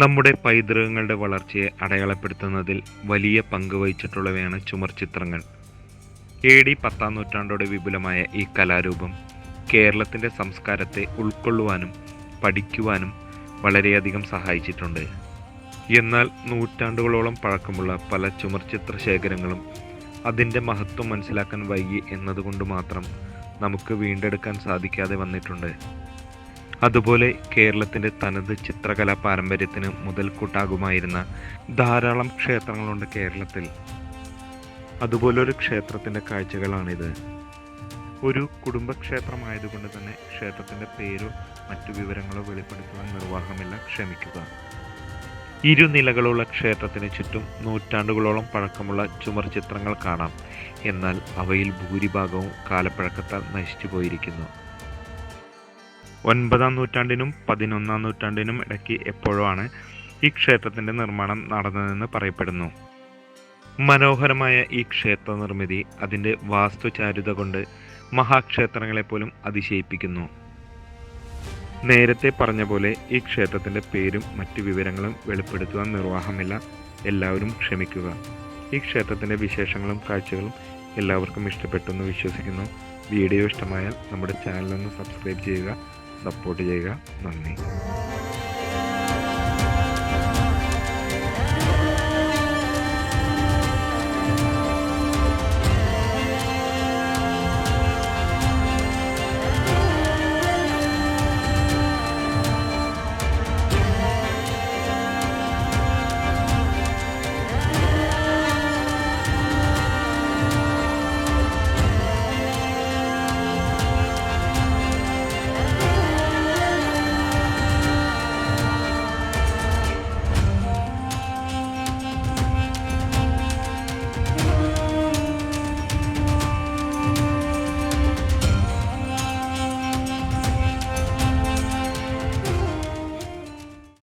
നമ്മുടെ പൈതൃകങ്ങളുടെ വളർച്ചയെ അടയാളപ്പെടുത്തുന്നതിൽ വലിയ പങ്ക് വഹിച്ചിട്ടുള്ളവയാണ് ചുമർ ചിത്രങ്ങൾ. എ ഡി പത്താം നൂറ്റാണ്ടോടെ വിപുലമായ ഈ കലാരൂപം കേരളത്തിന്റെ സംസ്കാരത്തെ ഉൾക്കൊള്ളുവാനും പഠിക്കുവാനും വളരെയധികം സഹായിച്ചിട്ടുണ്ട്. എന്നാൽ നൂറ്റാണ്ടുകളോളം പഴക്കമുള്ള പല ചുമർ ചിത്ര ശേഖരങ്ങളും അതിന്റെ മഹത്വം മനസ്സിലാക്കാൻ വൈകി എന്നതുകൊണ്ട് മാത്രം നമുക്ക് വീണ്ടെടുക്കാൻ സാധിക്കാതെ വന്നിട്ടുണ്ട്. അതുപോലെ കേരളത്തിന്റെ തനത് ചിത്രകലാ പാരമ്പര്യത്തിന് മുതൽക്കൂട്ടാകുമായിരുന്ന ധാരാളം ക്ഷേത്രങ്ങളുണ്ട് കേരളത്തിൽ. അതുപോലൊരു ക്ഷേത്രത്തിന്റെ കാഴ്ചകളാണിത്. ഒരു കുടുംബക്ഷേത്രമായതുകൊണ്ട് തന്നെ ക്ഷേത്രത്തിന്റെ പേരോ മറ്റു വിവരങ്ങളോ വെളിപ്പെടുത്തുവാൻ നിർവാഹമില്ല ക്ഷമിക്കുക. ഇരുനിലകളുള്ള ക്ഷേത്രത്തിന് ചുറ്റും നൂറ്റാണ്ടുകളോളം പഴക്കമുള്ള ചുമർ ചിത്രങ്ങൾ കാണാം. എന്നാൽ അവയിൽ ഭൂരിഭാഗവും കാലപ്പഴക്കത്താൽ നശിച്ചു പോയിരിക്കുന്നു ഒൻപതാം നൂറ്റാണ്ടിനും പതിനൊന്നാം നൂറ്റാണ്ടിനും ഇടയ്ക്ക് എപ്പോഴോ ആണ് ഈ ക്ഷേത്രത്തിന്റെ നിർമ്മാണം നടന്നതെന്ന് പറയപ്പെടുന്നു. മനോഹരമായ ഈ ക്ഷേത്ര നിർമ്മിതി അതിന്റെ വാസ്തുചാരുത കൊണ്ട് മഹാക്ഷേത്രങ്ങളെപ്പോലും അതിശയിപ്പിക്കുന്നു. നേരത്തെ പറഞ്ഞ പോലെ ഈ ക്ഷേത്രത്തിന്റെ പേരും മറ്റു വിവരങ്ങളും വെളിപ്പെടുത്തുവാൻ നിർവാഹമില്ല. എല്ലാവരും ക്ഷമിക്കുക. ഈ ക്ഷേത്രത്തിന്റെ വിശേഷങ്ങളും കാഴ്ചകളും എല്ലാവർക്കും ഇഷ്ടപ്പെട്ടു എന്ന് വിശ്വസിക്കുന്നു. വീഡിയോ ഇഷ്ടമായാൽ നമ്മുടെ ചാനലൊന്ന് സബ്സ്ക്രൈബ് ചെയ്യുക. സപ്പോർട്ട് ചെയ്യുക. നന്ദി.